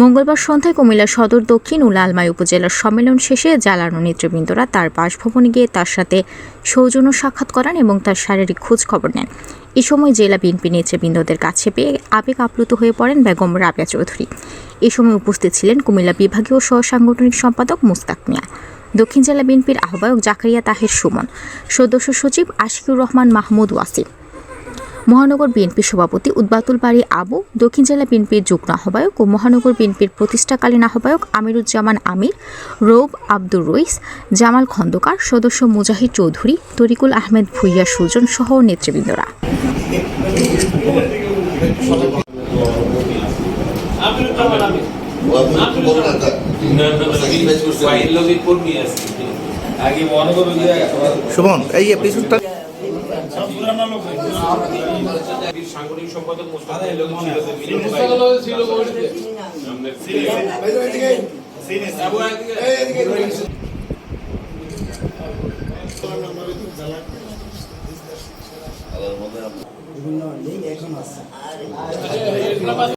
মঙ্গলবার সন্ধ্যায় কুমিল্লা সদর দক্ষিণ ও লালমাই উপজেলার সম্মেলন শেষে জ্বালানো নেতৃবৃন্দরা তার বাসভবনে গিয়ে তার সাথে সৌজন্য সাক্ষাৎ করেন এবং তার শারীরিক খোঁজ খবর নেন। এ সময় জেলা বিএনপি নেতৃবৃন্দদের কাছে পেয়ে আবেগ আপ্লুত হয়ে পড়েন বেগম রাবিয়া চৌধুরী। এ সময় উপস্থিত ছিলেন কুমিল্লা বিভাগীয় সহ সাংগঠনিক সম্পাদক মুস্তাক মিয়া। দক্ষিণ জেলা বিএনপির আহ্বায়ক জাকারিয়া তাহের সুমন। সদস্য সচিব আশিকুর রহমান মাহমুদ ওয়াসিম। মহানগর বিএনপির সভাপতি উদ্বাতুল বাড়ি আবু দক্ষিণ জেলা বিএনপির যুগ্ম আহ্বায়ক ও মহানগর বিএনপির প্রতিষ্ঠাকালীন আহ্বায়ক আমিরুজ্জামান আমির রৌব আব্দুর রইস জামাল খন্দকার সদস্য মুজাহিদ চৌধুরী তরিকুল আহমেদ ভুইয়া সুজন সহ নেতৃবৃন্দরা। আগে মহানগর সুমন এই পিছনটা সাংগঠনিক সম্পাদক। বিভিন্ন লিঙ্ক এখন আছে?